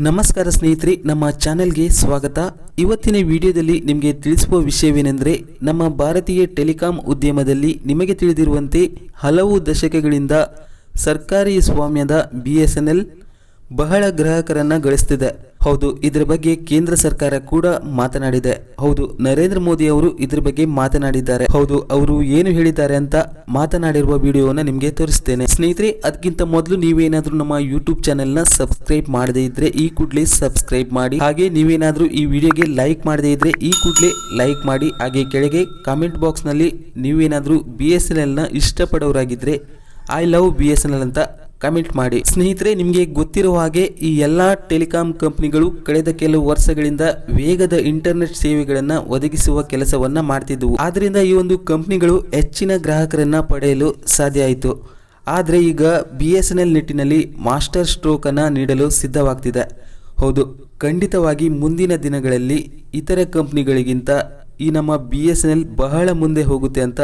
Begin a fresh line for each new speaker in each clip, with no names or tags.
ನಮಸ್ಕಾರ ಸ್ನೇಹಿತರೆ, ನಮ್ಮ ಚಾನೆಲ್ಗೆ ಸ್ವಾಗತ. ಇವತ್ತಿನ ವಿಡಿಯೋದಲ್ಲಿ ನಿಮಗೆ ತಿಳಿಸುವ ವಿಷಯವೇನೆಂದರೆ, ನಮ್ಮ ಭಾರತೀಯ ಟೆಲಿಕಾಂ ಉದ್ಯಮದಲ್ಲಿ ನಿಮಗೆ ತಿಳಿದಿರುವಂತೆ ಹಲವು ದಶಕಗಳಿಂದ ಸರ್ಕಾರಿ ಸ್ವಾಮ್ಯದ ಬಿ ಎಸ್ ಎನ್ ಎಲ್ ಬಹಳ ಗ್ರಾಹಕರನ್ನ ಗಳಿಸ್ತಿದೆ. ಹೌದು, ಇದರ ಬಗ್ಗೆ ಕೇಂದ್ರ ಸರ್ಕಾರ ಕೂಡ ಮಾತನಾಡಿದೆ. ಹೌದು, ನರೇಂದ್ರ ಮೋದಿ ಅವರು ಇದ್ರ ಬಗ್ಗೆ ಮಾತನಾಡಿದ್ದಾರೆ. ಹೌದು, ಅವರು ಏನು ಹೇಳಿದ್ದಾರೆ ಅಂತ ಮಾತನಾಡಿರುವ ವಿಡಿಯೋನ ನಿಮಗೆ ತೋರಿಸ್ತೇನೆ. ಸ್ನೇಹಿತರೆ ಅದಕ್ಕಿಂತ ಮೊದಲು ನೀವೇನಾದ್ರೂ ನಮ್ಮ ಯೂಟ್ಯೂಬ್ ಚಾನೆಲ್ನ ಸಬ್ಸ್ಕ್ರೈಬ್ ಮಾಡದೇ ಇದ್ರೆ ಈ ಕೂಡಲೇ ಸಬ್ಸ್ಕ್ರೈಬ್ ಮಾಡಿ. ಹಾಗೆ ನೀವೇನಾದ್ರೂ ಈ ವಿಡಿಯೋಗೆ ಲೈಕ್ ಮಾಡದೇ ಇದ್ರೆ ಈ ಕೂಡಲೇ ಲೈಕ್ ಮಾಡಿ. ಹಾಗೆ ಕೆಳಗೆ ಕಾಮೆಂಟ್ ಬಾಕ್ಸ್ನಲ್ಲಿ ನೀವೇನಾದ್ರೂ ಬಿ ಎಸ್ ಎನ್ ಎಲ್ನ ಇಷ್ಟಪಡೋರಾಗಿದ್ರೆ I love B S N L ಅಂತ ಕಮೆಂಟ್ ಮಾಡಿ. ಸ್ನೇಹಿತರೆ, ನಿಮಗೆ ಗೊತ್ತಿರುವ ಹಾಗೆ ಈ ಎಲ್ಲಾ ಟೆಲಿಕಾಂ ಕಂಪನಿಗಳು ಕಳೆದ ಕೆಲವು ವರ್ಷಗಳಿಂದ ವೇಗದ ಇಂಟರ್ನೆಟ್ ಸೇವೆಗಳನ್ನು ಒದಗಿಸುವ ಕೆಲಸವನ್ನ ಮಾಡ್ತಿದ್ದವು ಆದ್ರಿಂದ ಈ ಒಂದು ಕಂಪನಿಗಳು ಹೆಚ್ಚಿನ ಗ್ರಾಹಕರನ್ನ ಪಡೆಯಲು ಸಾಧ್ಯ ಆಯಿತು. ಆದರೆ ಈಗ ಬಿ ಎಸ್ ಎನ್ ಎಲ್ ನಿಟ್ಟಿನಲ್ಲಿ ಮಾಸ್ಟರ್ ಸ್ಟ್ರೋಕ್ ಅನ್ನ ನೀಡಲು ಸಿದ್ಧವಾಗ್ತಿದೆ. ಹೌದು, ಖಂಡಿತವಾಗಿ ಮುಂದಿನ ದಿನಗಳಲ್ಲಿ ಇತರ ಕಂಪನಿಗಳಿಗಿಂತ ಈ ನಮ್ಮ ಬಿ ಎಸ್ ಎನ್ ಎಲ್ ಬಹಳ ಮುಂದೆ ಹೋಗುತ್ತೆ ಅಂತ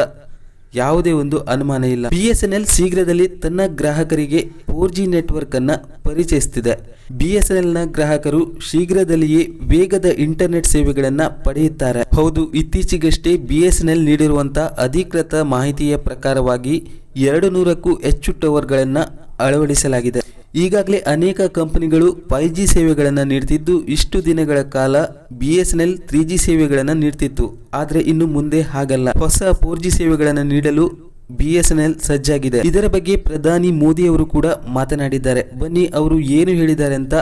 ಯಾವುದೇ ಒಂದು ಅನುಮಾನ ಇಲ್ಲ. ಬಿ ಎಸ್ ಎನ್ ಎಲ್ ಶೀಘ್ರದಲ್ಲಿ ತನ್ನ ಗ್ರಾಹಕರಿಗೆ ಫೋರ್ ಜಿ ನೆಟ್ವರ್ಕ್ ಅನ್ನ ಪರಿಚಯಿಸುತ್ತಿದೆ ಬಿ ಎನ್ ಎಲ್ನ ಗ್ರಾಹಕರು ಶೀಘ್ರದಲ್ಲಿಯೇ ವೇಗದ ಇಂಟರ್ನೆಟ್ ಸೇವೆಗಳನ್ನ ಪಡೆಯುತ್ತಾರೆ. ಹೌದು, ಇತ್ತೀಚೆಗಷ್ಟೇ ಬಿ ಎಸ್ ಎನ್ ಎಲ್ ನೀಡಿರುವಂತಹ ಅಧಿಕೃತ ಮಾಹಿತಿಯ ಪ್ರಕಾರವಾಗಿ ಎರಡು ನೂರಕ್ಕೂ ಹೆಚ್ಚು ಟವರ್ಗಳನ್ನು ಅಳವಡಿಸಲಾಗಿದೆ. ಈಗಾಗಲೇ ಅನೇಕ ಕಂಪನಿಗಳು ಫೈವ್ ಜಿ ಸೇವೆಗಳನ್ನು ನೀಡ್ತಿದ್ದು ಇಷ್ಟು ದಿನಗಳ ಕಾಲ B S N L three G ಸೇವೆಗಳನ್ನು ನೀಡ್ತಿತ್ತು ಆದರೆ ಇನ್ನು ಮುಂದೆ ಹಾಗಲ್ಲ ಹೊಸ ಫೋರ್ ಜಿ ಸೇವೆಗಳನ್ನು ನೀಡಲು ಬಿ ಎಸ್ ಎನ್ ಎಲ್ ಸಜ್ಜಾಗಿದೆ ಇದರ ಬಗ್ಗೆ ಪ್ರಧಾನಿ ಮೋದಿ ಅವರು ಕೂಡ ಮಾತನಾಡಿದ್ದಾರೆ ಬನ್ನಿ ಅವರು ಏನು ಹೇಳಿದ್ದಾರೆ ಅಂತ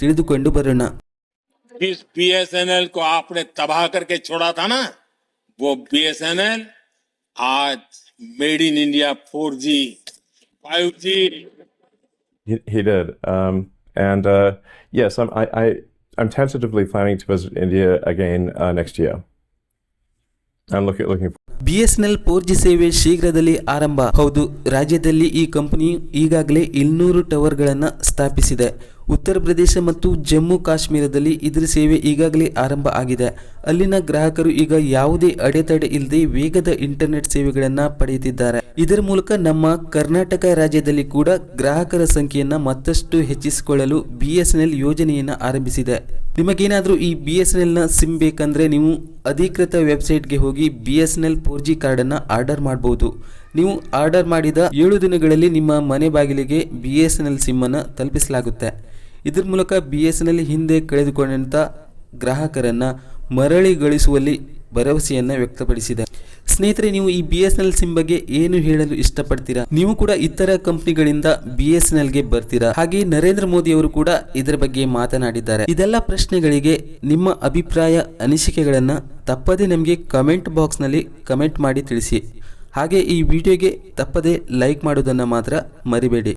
ತಿಳಿದುಕೊಂಡು ಬರೋಣ
जिस बीएसएनएल को आपने तबाह करके छोड़ा था ना वो बीएसएनएल आज made in India 4G 5G
He, he did. Um, and uh, yes, I'm, I, I, I'm tentatively planning to visit India again uh, next year. I'm looking, looking
BSNL four G ಸೇವೆ ಶೀಘ್ರದಲ್ಲಿ ಆರಂಭ ಹೌದು ರಾಜ್ಯದಲ್ಲಿ ಈ ಕಂಪನಿಯು ಈಗಾಗಲೇ ಇನ್ನೂರು ಟವರ್ಗಳನ್ನು ಸ್ಥಾಪಿಸಿದೆ ಉತ್ತರ ಪ್ರದೇಶ ಮತ್ತು ಜಮ್ಮು ಕಾಶ್ಮೀರದಲ್ಲಿ ಇದರ ಸೇವೆ ಈಗಾಗಲೇ ಆರಂಭ ಆಗಿದೆ. ಅಲ್ಲಿನ ಗ್ರಾಹಕರು ಈಗ ಯಾವುದೇ ಅಡೆತಡೆ ಇಲ್ಲದೆ ವೇಗದ ಇಂಟರ್ನೆಟ್ ಸೇವೆಗಳನ್ನು ಪಡೆಯುತ್ತಿದ್ದಾರೆ. ಇದರ ಮೂಲಕ ನಮ್ಮ ಕರ್ನಾಟಕ ರಾಜ್ಯದಲ್ಲಿ ಕೂಡ ಗ್ರಾಹಕರ ಸಂಖ್ಯೆಯನ್ನು ಮತ್ತಷ್ಟು ಹೆಚ್ಚಿಸಿಕೊಳ್ಳಲು ಬಿ ಎಸ್ ಎನ್ ಎಲ್ ಯೋಜನೆಯನ್ನು ಆರಂಭಿಸಿದೆ. ನಿಮಗೇನಾದರೂ ಈ ಬಿ ಎಸ್ ಎನ್ ಸಿಮ್ ಬೇಕಂದರೆ ನೀವು ಅಧಿಕೃತ ವೆಬ್ಸೈಟ್ಗೆ ಹೋಗಿ B S N L four G ಕಾರ್ಡನ್ನು ಆರ್ಡರ್ ಮಾಡಬಹುದು ನೀವು ಆರ್ಡರ್ ಮಾಡಿದ ಏಳು ದಿನಗಳಲ್ಲಿ ನಿಮ್ಮ ಮನೆ ಬಾಗಿಲಿಗೆ ಬಿ ಎಸ್ ಎನ್ ಎಲ್ ಸಿಮ್ಮನ್ನು ತಲುಪಿಸಲಾಗುತ್ತೆ. ಇದ್ರ ಮೂಲಕ ಬಿ ಎಸ್ ಎನ್ ಎಲ್ ಹಿಂದೆ ಕಳೆದುಕೊಂಡಂಥ ಗ್ರಾಹಕರನ್ನ ಮರಳಿ ಗಳಿಸುವಲ್ಲಿ ಭರವಸೆಯನ್ನ ವ್ಯಕ್ತಪಡಿಸಿದೆ. ಸ್ನೇಹಿತರೆ, ನೀವು ಈ ಬಿ ಎಸ್ ಎಲ್ ಸಿಮ್ ಬಗ್ಗೆ ಏನು ಹೇಳಲು ಇಷ್ಟಪಡ್ತೀರಾ? ನೀವು ಕೂಡ ಇತರ ಕಂಪನಿಗಳಿಂದ ಬಿ ಎಸ್ ಎನ್ ಎಲ್ಗೆ ಬರ್ತೀರಾ? ಹಾಗೆ ನರೇಂದ್ರ ಮೋದಿ ಅವರು ಕೂಡ ಇದರ ಬಗ್ಗೆ ಮಾತನಾಡಿದ್ದಾರೆ. ಇದೆಲ್ಲ ಪ್ರಶ್ನೆಗಳಿಗೆ ನಿಮ್ಮ ಅಭಿಪ್ರಾಯ, ಅನಿಸಿಕೆಗಳನ್ನ ತಪ್ಪದೆ ನಮಗೆ ಕಮೆಂಟ್ ಬಾಕ್ಸ್ನಲ್ಲಿ ಕಮೆಂಟ್ ಮಾಡಿ ತಿಳಿಸಿ. ಹಾಗೆ ಈ ವಿಡಿಯೋಗೆ ತಪ್ಪದೇ ಲೈಕ್ ಮಾಡೋದನ್ನ ಮಾತ್ರ ಮರಿಬೇಡಿ.